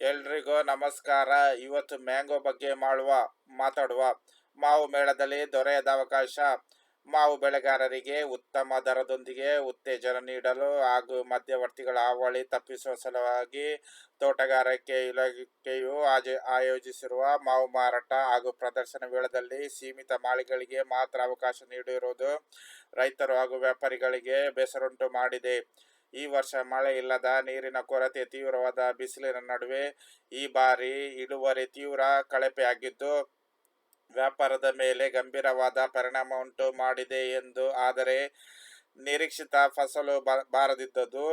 ಎಲ್ರಿಗೂ ನಮಸ್ಕಾರ. ಇವತ್ತು ಮ್ಯಾಂಗೋ ಬಗ್ಗೆ ಮಾಡುವ, ಮಾತಾಡುವ ಮಾವು ಮೇಳದಲ್ಲಿ ದೊರೆಯದ ಅವಕಾಶ. ಮಾವು ಬೆಳೆಗಾರರಿಗೆ ಉತ್ತಮ ದರದೊಂದಿಗೆ ಉತ್ತೇಜನ ನೀಡಲು ಹಾಗೂ ಮಧ್ಯವರ್ತಿಗಳ ಹಾವಳಿ ತಪ್ಪಿಸುವ ಸಲುವಾಗಿ ತೋಟಗಾರಿಕೆ ಇಲಾಖೆಯು ಆಜ, ಆಯೋಜಿಸಿರುವ ಮಾವು ಮಾರಾಟ ಹಾಗೂ ಪ್ರದರ್ಶನ ವೇಳದಲ್ಲಿ ಸೀಮಿತ ಮಾಳಿಗಳಿಗೆ ಮಾತ್ರ ಅವಕಾಶ ನೀಡಿರುವುದು ರೈತರು ಹಾಗೂ ವ್ಯಾಪಾರಿಗಳಿಗೆ ಬೇಸರುಂಟು ಮಾಡಿದೆ. ಈ ವರ್ಷ ಮಳೆ ಇಲ್ಲದ ನೀರಿನ ಕೊರತೆ ತೀವ್ರವಾದ ಬಿಸಿಲಿನ ನಡುವೆ ಈ ಬಾರಿ ಇಳುವರಿ ತೀವ್ರ ಕಳಪೆಯಾಗಿದ್ದು, ವ್ಯಾಪಾರದ ಮೇಲೆ ಗಂಭೀರವಾದ ಪರಿಣಾಮ ಉಂಟು ಮಾಡಿದೆ ಎಂದು ಆದರೆ ನಿರೀಕ್ಷಿತ ಫಸಲು ಬಾರದಿದ್ದುದು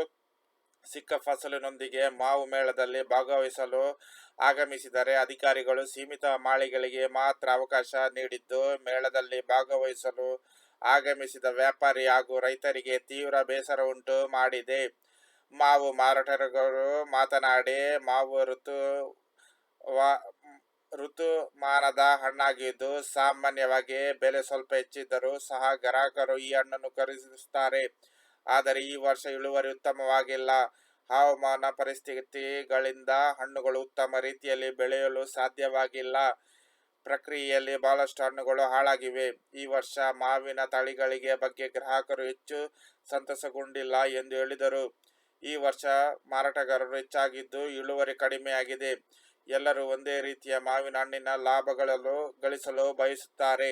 ಸಿಕ್ಕ ಫಸಲಿನೊಂದಿಗೆ ಮಾವು ಮೇಳದಲ್ಲಿ ಭಾಗವಹಿಸಲು ಆಗಮಿಸಿದರೆ ಅಧಿಕಾರಿಗಳು ಸೀಮಿತ ಮಾಳಿಗಳಿಗೆ ಮಾತ್ರ ಅವಕಾಶ ನೀಡಿದ್ದು, ಮೇಳದಲ್ಲಿ ಭಾಗವಹಿಸಲು ಆಗಮಿಸಿದ ವ್ಯಾಪಾರಿ ಹಾಗೂ ರೈತರಿಗೆ ತೀವ್ರ ಬೇಸರ ಉಂಟು ಮಾಡಿದೆ. ಮಾವು ಮಾರಾಟಗಾರರು ಮಾತನಾಡಿ, ಮಾವು ಋತು ಋತುಮಾನದ ಹಣ್ಣಾಗಿದ್ದು ಸಾಮಾನ್ಯವಾಗಿ ಬೆಲೆ ಸ್ವಲ್ಪ ಹೆಚ್ಚಿದ್ದರೂ ಸಹ ಗ್ರಾಹಕರು ಈ ಹಣ್ಣನ್ನು ಖರೀದಿಸುತ್ತಾರೆ. ಆದರೆ ಈ ವರ್ಷ ಇಳುವರಿ ಉತ್ತಮವಾಗಿಲ್ಲ. ಹವಾಮಾನ ಪರಿಸ್ಥಿತಿಗಳಿಂದ ಹಣ್ಣುಗಳು ಉತ್ತಮ ರೀತಿಯಲ್ಲಿ ಬೆಳೆಯಲು ಸಾಧ್ಯವಾಗಿಲ್ಲ. ಪ್ರಕ್ರಿಯೆಯಲ್ಲಿ ಬಹಳಷ್ಟು ಹಣ್ಣುಗಳು ಹಾಳಾಗಿವೆ. ಈ ವರ್ಷ ಮಾವಿನ ತಳಿಗಳಿಗೆ ಬಗ್ಗೆ ಗ್ರಾಹಕರು ಹೆಚ್ಚು ಸಂತಸಗೊಂಡಿಲ್ಲ ಎಂದು ಹೇಳಿದರು. ಈ ವರ್ಷ ಮಾರಾಟಗಾರರು ಹೆಚ್ಚಾಗಿದ್ದು ಇಳುವರಿ ಕಡಿಮೆಯಾಗಿದೆ. ಎಲ್ಲರೂ ಒಂದೇ ರೀತಿಯ ಮಾವಿನ ಹಣ್ಣಿನ ಲಾಭಗಳನ್ನು ಗಳಿಸಲು ಬಯಸುತ್ತಾರೆ.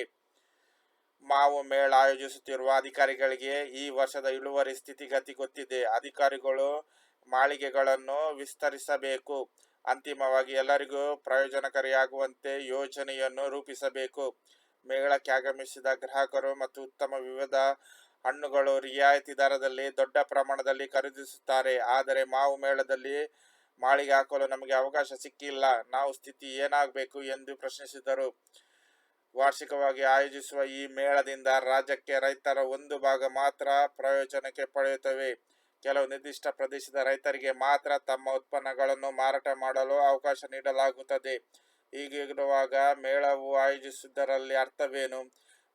ಮಾವು ಮೇಳ ಆಯೋಜಿಸುತ್ತಿರುವ ಅಧಿಕಾರಿಗಳಿಗೆ ಈ ವರ್ಷದ ಇಳುವರಿ ಸ್ಥಿತಿಗತಿ ಗೊತ್ತಿದೆ. ಅಧಿಕಾರಿಗಳು ಮಾಳಿಗೆಗಳನ್ನು ವಿಸ್ತರಿಸಬೇಕು. ಅಂತಿಮವಾಗಿ ಎಲ್ಲರಿಗೂ ಪ್ರಯೋಜನಕಾರಿಯಾಗುವಂತೆ ಯೋಜನೆಯನ್ನು ರೂಪಿಸಬೇಕು. ಮೇಳಕ್ಕೆ ಆಗಮಿಸಿದ ಗ್ರಾಹಕರು ಮತ್ತು ಉತ್ತಮ ವಿವಿಧ ಹಣ್ಣುಗಳು ರಿಯಾಯಿತಿ ದರದಲ್ಲಿ ದೊಡ್ಡ ಪ್ರಮಾಣದಲ್ಲಿ ಖರೀದಿಸುತ್ತಾರೆ. ಆದರೆ ಮಾವು ಮೇಳದಲ್ಲಿ ಮಾಳಿಗೆ ಹಾಕಲು ನಮಗೆ ಅವಕಾಶ ಸಿಕ್ಕಿಲ್ಲ. ನಾವು ಸ್ಥಿತಿ ಏನಾಗಬೇಕು ಎಂದು ಪ್ರಶ್ನಿಸಿದರು. ವಾರ್ಷಿಕವಾಗಿ ಆಯೋಜಿಸುವ ಈ ಮೇಳದಿಂದ ರಾಜ್ಯಕ್ಕೆ ರೈತರ ಒಂದು ಭಾಗ ಮಾತ್ರ ಪ್ರಯೋಜನಕ್ಕೆ ಪಡೆಯುತ್ತವೆ. ಕೆಲವು ನಿರ್ದಿಷ್ಟ ಪ್ರದೇಶದ ರೈತರಿಗೆ ಮಾತ್ರ ತಮ್ಮ ಉತ್ಪನ್ನಗಳನ್ನು ಮಾರಾಟ ಮಾಡಲು ಅವಕಾಶ ನೀಡಲಾಗುತ್ತದೆ. ಹೀಗಿರುವಾಗ ಮೇಳವು ಆಯೋಜಿಸುವುದರಲ್ಲಿ ಅರ್ಥವೇನು?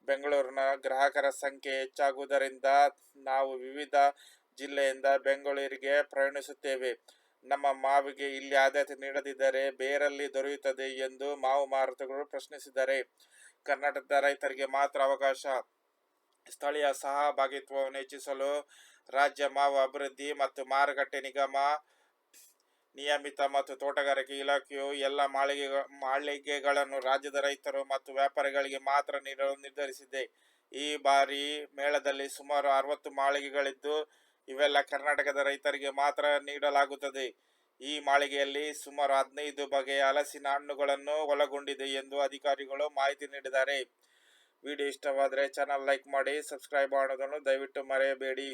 ಬೆಂಗಳೂರಿನ ಗ್ರಾಹಕರ ಸಂಖ್ಯೆ ಹೆಚ್ಚಾಗುವುದರಿಂದ ನಾವು ವಿವಿಧ ಜಿಲ್ಲೆಯಿಂದ ಬೆಂಗಳೂರಿಗೆ ಪ್ರಯಾಣಿಸುತ್ತೇವೆ. ನಮ್ಮ ಮಾವಿಗೆ ಇಲ್ಲಿ ಆದ್ಯತೆ ನೀಡದಿದ್ದರೆ ಬೇರಲ್ಲಿ ದೊರೆಯುತ್ತದೆ ಎಂದು ಮಾವು ಮಾರುತಗಳು ಪ್ರಶ್ನಿಸಿದ್ದಾರೆ ಕರ್ನಾಟಕದ ರೈತರಿಗೆ ಮಾತ್ರ ಅವಕಾಶ. ಸ್ಥಳೀಯ ಸಹಭಾಗಿತ್ವವನ್ನು ಹೆಚ್ಚಿಸಲು ರಾಜ್ಯ ಮಾವು ಅಭಿವೃದ್ಧಿ ಮತ್ತು ಮಾರುಕಟ್ಟೆ ನಿಗಮ, ನಿಯಮಿತ ಮತ್ತು ತೋಟಗಾರಿಕೆ ಇಲಾಖೆಯು ಎಲ್ಲ ಮಾಳಿಗೆ, ಮಾಳಿಗೆಗಳನ್ನು ರಾಜ್ಯದ ರೈತರು ಮತ್ತು ವ್ಯಾಪಾರಿಗಳಿಗೆ ಮಾತ್ರ ನೀಡಲು ನಿರ್ಧರಿಸಿದೆ. ಈ ಬಾರಿ ಮೇಳದಲ್ಲಿ ಸುಮಾರು ಅರವತ್ತು ಮಾಳಿಗೆಗಳಿದ್ದು, ಇವೆಲ್ಲ ಕರ್ನಾಟಕದ ರೈತರಿಗೆ ಮಾತ್ರ ನೀಡಲಾಗುತ್ತದೆ. ಈ ಮಾಳಿಗೆಯಲ್ಲಿ ಸುಮಾರು ಹದಿನೈದು ಬಗೆಯ ಹಲಸಿನ ಹಣ್ಣುಗಳನ್ನು ಒಳಗೊಂಡಿದೆ ಎಂದು ಅಧಿಕಾರಿಗಳು ಮಾಹಿತಿ ನೀಡಿದ್ದಾರೆ. ವಿಡಿಯೋ ಇಷ್ಟವಾದರೆ ಚಾನಲ್ ಲೈಕ್ ಮಾಡಿ, ಸಬ್ಸ್ಕ್ರೈಬ್ ಮಾಡೋದನ್ನು ದಯವಿಟ್ಟು ಮರೆಯಬೇಡಿ.